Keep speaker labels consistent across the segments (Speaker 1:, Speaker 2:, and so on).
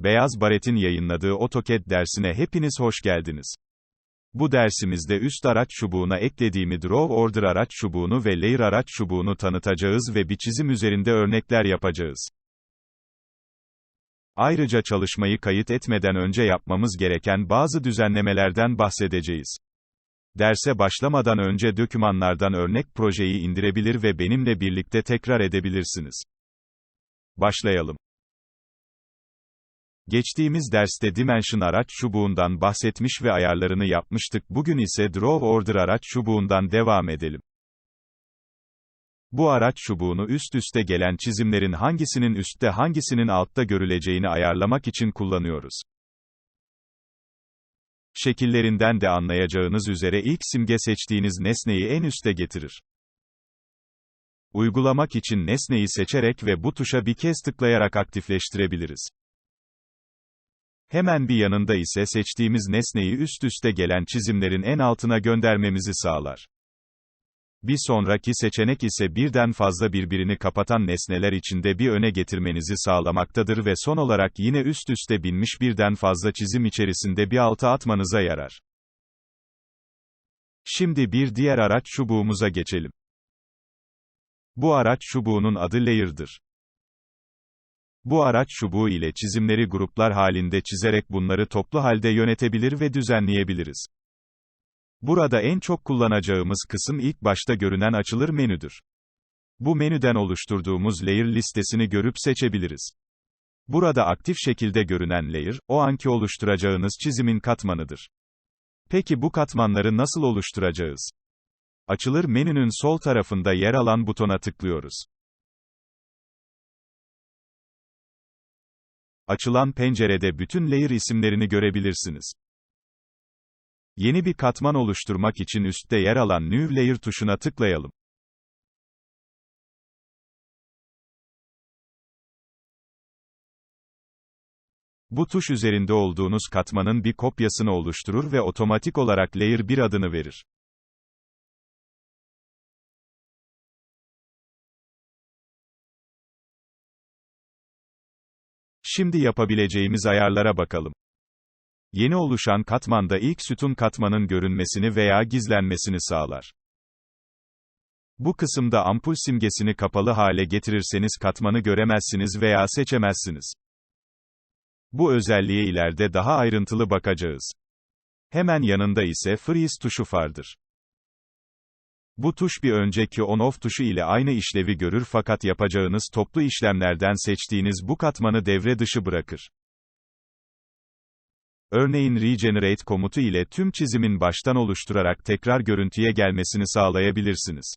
Speaker 1: Beyaz Baret'in yayınladığı AutoCAD dersine hepiniz hoş geldiniz. Bu dersimizde üst araç çubuğuna eklediğimi Draw Order araç çubuğunu ve Layer araç çubuğunu tanıtacağız ve bir çizim üzerinde örnekler yapacağız. Ayrıca çalışmayı kayıt etmeden önce yapmamız gereken bazı düzenlemelerden bahsedeceğiz. Derse başlamadan önce dokümanlardan örnek projeyi indirebilir ve benimle birlikte tekrar edebilirsiniz. Başlayalım. Geçtiğimiz derste Dimension araç çubuğundan bahsetmiş ve ayarlarını yapmıştık. Bugün ise Draw Order araç çubuğundan devam edelim. Bu araç çubuğunu üst üste gelen çizimlerin hangisinin üstte hangisinin altta görüleceğini ayarlamak için kullanıyoruz. Şekillerinden de anlayacağınız üzere ilk simge seçtiğiniz nesneyi en üste getirir. Uygulamak için nesneyi seçerek ve bu tuşa bir kez tıklayarak aktifleştirebiliriz. Hemen bir yanında ise seçtiğimiz nesneyi üst üste gelen çizimlerin en altına göndermemizi sağlar. Bir sonraki seçenek ise birden fazla birbirini kapatan nesneler içinde bir öne getirmenizi sağlamaktadır ve son olarak yine üst üste binmiş birden fazla çizim içerisinde bir alta atmanıza yarar. Şimdi bir diğer araç çubuğumuza geçelim. Bu araç çubuğunun adı Layer'dır. Bu araç çubuğu ile çizimleri gruplar halinde çizerek bunları toplu halde yönetebilir ve düzenleyebiliriz. Burada en çok kullanacağımız kısım ilk başta görünen açılır menüdür. Bu menüden oluşturduğumuz layer listesini görüp seçebiliriz. Burada aktif şekilde görünen layer, o anki oluşturacağınız çizimin katmanıdır. Peki bu katmanları nasıl oluşturacağız? Açılır menünün sol tarafında yer alan butona tıklıyoruz. Açılan pencerede bütün layer isimlerini görebilirsiniz. Yeni bir katman oluşturmak için üstte yer alan New Layer tuşuna tıklayalım. Bu tuş üzerinde olduğunuz katmanın bir kopyasını oluşturur ve otomatik olarak Layer 1 adını verir. Şimdi yapabileceğimiz ayarlara bakalım. Yeni oluşan katmanda ilk sütun katmanın görünmesini veya gizlenmesini sağlar. Bu kısımda ampul simgesini kapalı hale getirirseniz katmanı göremezsiniz veya seçemezsiniz. Bu özelliğe ileride daha ayrıntılı bakacağız. Hemen yanında ise Freeze tuşu vardır. Bu tuş bir önceki on-off tuşu ile aynı işlevi görür fakat yapacağınız toplu işlemlerden seçtiğiniz bu katmanı devre dışı bırakır. Örneğin Regenerate komutu ile tüm çizimin baştan oluşturarak tekrar görüntüye gelmesini sağlayabilirsiniz.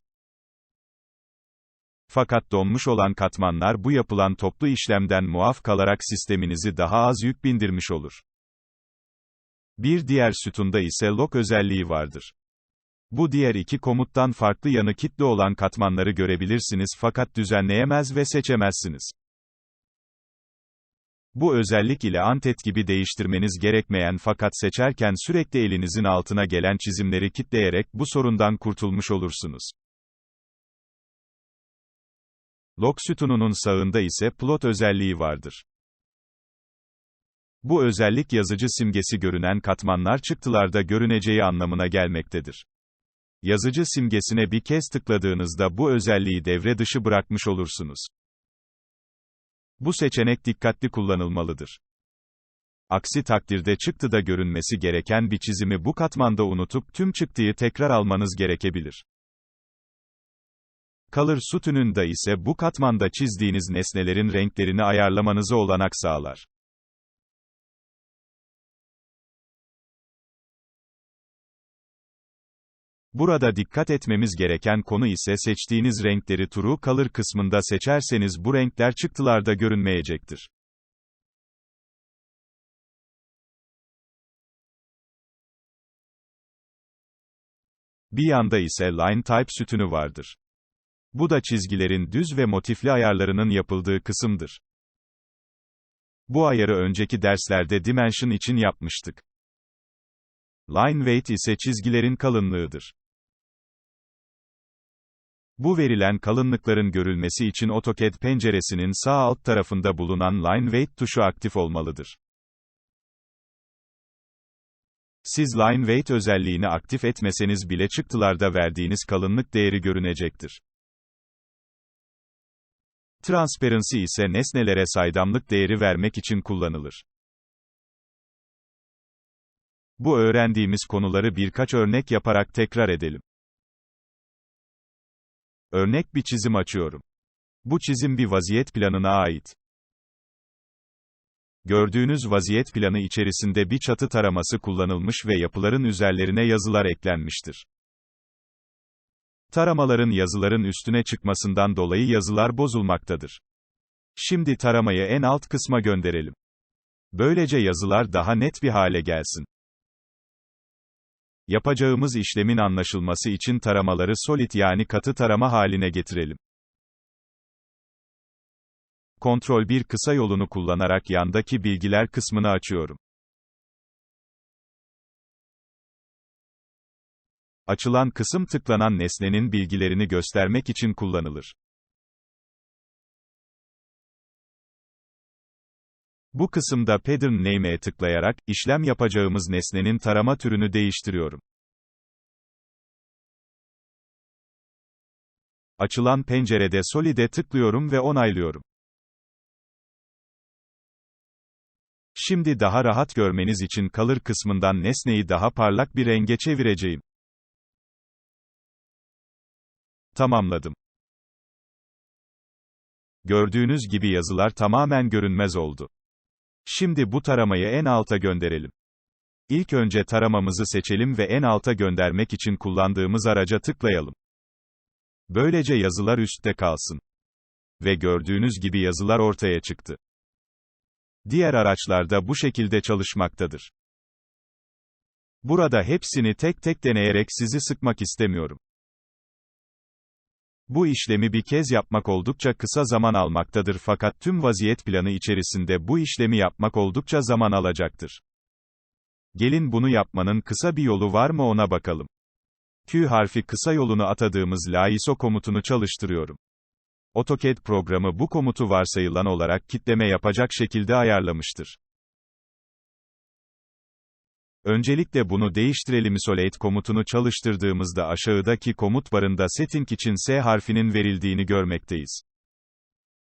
Speaker 1: Fakat donmuş olan katmanlar bu yapılan toplu işlemden muaf kalarak sisteminizi daha az yük bindirmiş olur. Bir diğer sütunda ise lock özelliği vardır. Bu diğer iki komuttan farklı yanı kitle olan katmanları görebilirsiniz fakat düzenleyemez ve seçemezsiniz. Bu özellik ile Antet gibi değiştirmeniz gerekmeyen fakat seçerken sürekli elinizin altına gelen çizimleri kitleyerek bu sorundan kurtulmuş olursunuz. Lock sütununun sağında ise plot özelliği vardır. Bu özellik yazıcı simgesi görünen katmanlar çıktılarda görüneceği anlamına gelmektedir. Yazıcı simgesine bir kez tıkladığınızda bu özelliği devre dışı bırakmış olursunuz. Bu seçenek dikkatli kullanılmalıdır. Aksi takdirde çıktıda görünmesi gereken bir çizimi bu katmanda unutup tüm çıktıyı tekrar almanız gerekebilir. Color sütununda ise bu katmanda çizdiğiniz nesnelerin renklerini ayarlamanızı olanak sağlar. Burada dikkat etmemiz gereken konu ise seçtiğiniz renkleri True Color kısmında seçerseniz bu renkler çıktılarda görünmeyecektir. Bir yanda ise Line Type sütunu vardır. Bu da çizgilerin düz ve motifli ayarlarının yapıldığı kısımdır. Bu ayarı önceki derslerde Dimension için yapmıştık. Line Weight ise çizgilerin kalınlığıdır. Bu verilen kalınlıkların görülmesi için AutoCAD penceresinin sağ alt tarafında bulunan Line Weight tuşu aktif olmalıdır. Siz Line Weight özelliğini aktif etmeseniz bile çıktılarda verdiğiniz kalınlık değeri görünecektir. Transparency ise nesnelere saydamlık değeri vermek için kullanılır. Bu öğrendiğimiz konuları birkaç örnek yaparak tekrar edelim. Örnek bir çizim açıyorum. Bu çizim bir vaziyet planına ait. Gördüğünüz vaziyet planı içerisinde bir çatı taraması kullanılmış ve yapıların üzerlerine yazılar eklenmiştir. Taramaların yazıların üstüne çıkmasından dolayı yazılar bozulmaktadır. Şimdi taramayı en alt kısma gönderelim. Böylece yazılar daha net bir hale gelsin. Yapacağımız işlemin anlaşılması için taramaları solid yani katı tarama haline getirelim. Kontrol 1 kısa yolunu kullanarak yandaki bilgiler kısmını açıyorum. Açılan kısım tıklanan nesnenin bilgilerini göstermek için kullanılır. Bu kısımda Pattern Name'e tıklayarak, işlem yapacağımız nesnenin tarama türünü değiştiriyorum. Açılan pencerede Solid'e tıklıyorum ve onaylıyorum. Şimdi daha rahat görmeniz için Color kısmından nesneyi daha parlak bir renge çevireceğim. Tamamladım. Gördüğünüz gibi yazılar tamamen görünmez oldu. Şimdi bu taramayı en alta gönderelim. İlk önce taramamızı seçelim ve en alta göndermek için kullandığımız araca tıklayalım. Böylece yazılar üstte kalsın. Ve gördüğünüz gibi yazılar ortaya çıktı. Diğer araçlar da bu şekilde çalışmaktadır. Burada hepsini tek tek deneyerek sizi sıkmak istemiyorum. Bu işlemi bir kez yapmak oldukça kısa zaman almaktadır fakat tüm vaziyet planı içerisinde bu işlemi yapmak oldukça zaman alacaktır. Gelin bunu yapmanın kısa bir yolu var mı ona bakalım. Q harfi kısa yolunu atadığımız LAISO komutunu çalıştırıyorum. AutoCAD programı bu komutu varsayılan olarak kitleme yapacak şekilde ayarlamıştır. Öncelikle bunu değiştirelim isolate komutunu çalıştırdığımızda aşağıdaki komut barında setting için S harfinin verildiğini görmekteyiz.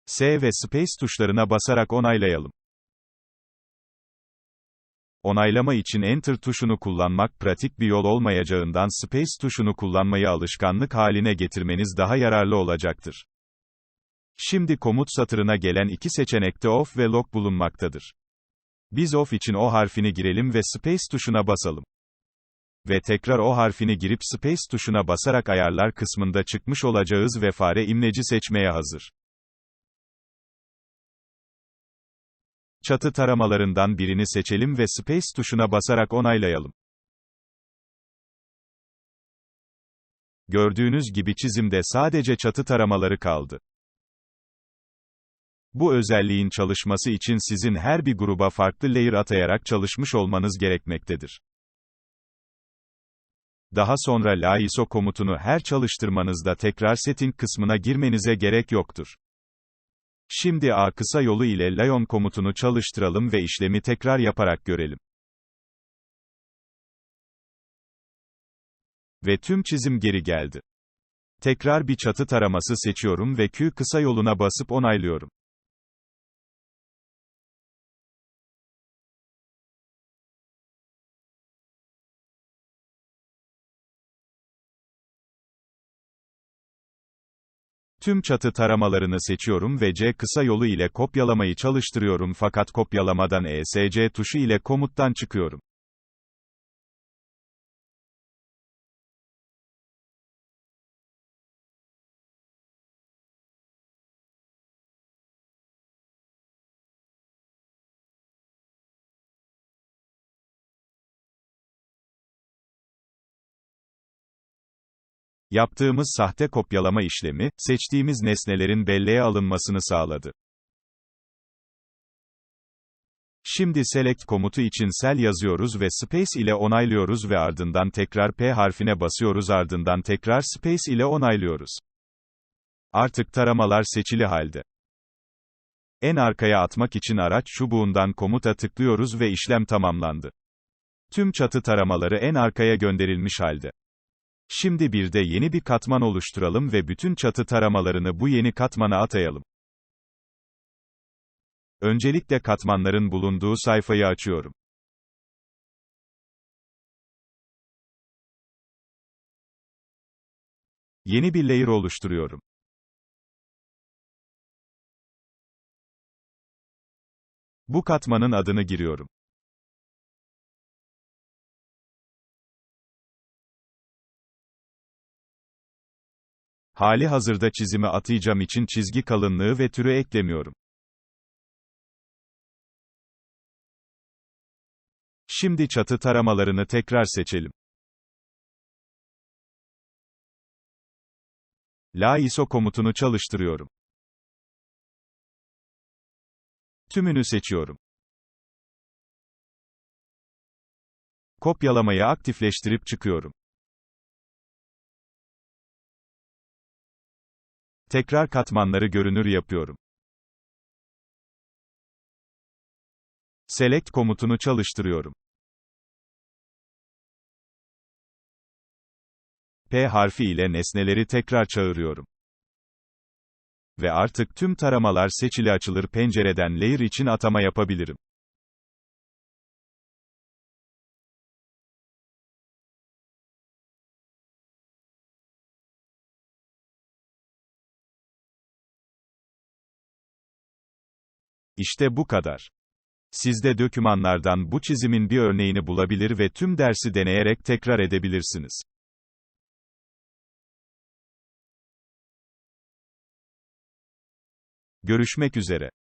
Speaker 1: S ve space tuşlarına basarak onaylayalım. Onaylama için Enter tuşunu kullanmak pratik bir yol olmayacağından Space tuşunu kullanmayı alışkanlık haline getirmeniz daha yararlı olacaktır. Şimdi komut satırına gelen iki seçenekte Off ve Lock bulunmaktadır. Biz Off için O harfini girelim ve Space tuşuna basalım. Ve tekrar O harfini girip Space tuşuna basarak ayarlar kısmında çıkmış olacağız ve fare imleci seçmeye hazır. Çatı taramalarından birini seçelim ve Space tuşuna basarak onaylayalım. Gördüğünüz gibi çizimde sadece çatı taramaları kaldı. Bu özelliğin çalışması için sizin her bir gruba farklı layer atayarak çalışmış olmanız gerekmektedir. Daha sonra LAISO komutunu her çalıştırmanızda tekrar setting kısmına girmenize gerek yoktur. Şimdi A kısa yolu ile Lion komutunu çalıştıralım ve işlemi tekrar yaparak görelim. Ve tüm çizim geri geldi. Tekrar bir çatı taraması seçiyorum ve Q kısa yoluna basıp onaylıyorum. Tüm çatı taramalarını seçiyorum ve C kısa yolu ile kopyalamayı çalıştırıyorum fakat kopyalamadan ESC tuşu ile komuttan çıkıyorum. Yaptığımız sahte kopyalama işlemi, seçtiğimiz nesnelerin belleğe alınmasını sağladı. Şimdi select komutu için cell yazıyoruz ve space ile onaylıyoruz ve ardından tekrar P harfine basıyoruz ardından tekrar space ile onaylıyoruz. Artık taramalar seçili halde. En arkaya atmak için araç çubuğundan komuta tıklıyoruz ve işlem tamamlandı. Tüm çatı taramaları en arkaya gönderilmiş halde. Şimdi bir de yeni bir katman oluşturalım ve bütün çatı taramalarını bu yeni katmana atayalım. Öncelikle katmanların bulunduğu sayfayı açıyorum. Yeni bir layer oluşturuyorum. Bu katmanın adını giriyorum. Hali hazırda çizimi atayacağım için çizgi kalınlığı ve türü eklemiyorum. Şimdi çatı taramalarını tekrar seçelim. La ISO komutunu çalıştırıyorum. Tümünü seçiyorum. Kopyalamayı aktifleştirip çıkıyorum. Tekrar katmanları görünür yapıyorum. Select komutunu çalıştırıyorum. P harfi ile nesneleri tekrar çağırıyorum. Ve artık tüm taramalar seçili açılır pencereden layer için atama yapabilirim. İşte bu kadar. Siz de dokümanlardan bu çizimin bir örneğini bulabilir ve tüm dersi deneyerek tekrar edebilirsiniz. Görüşmek üzere.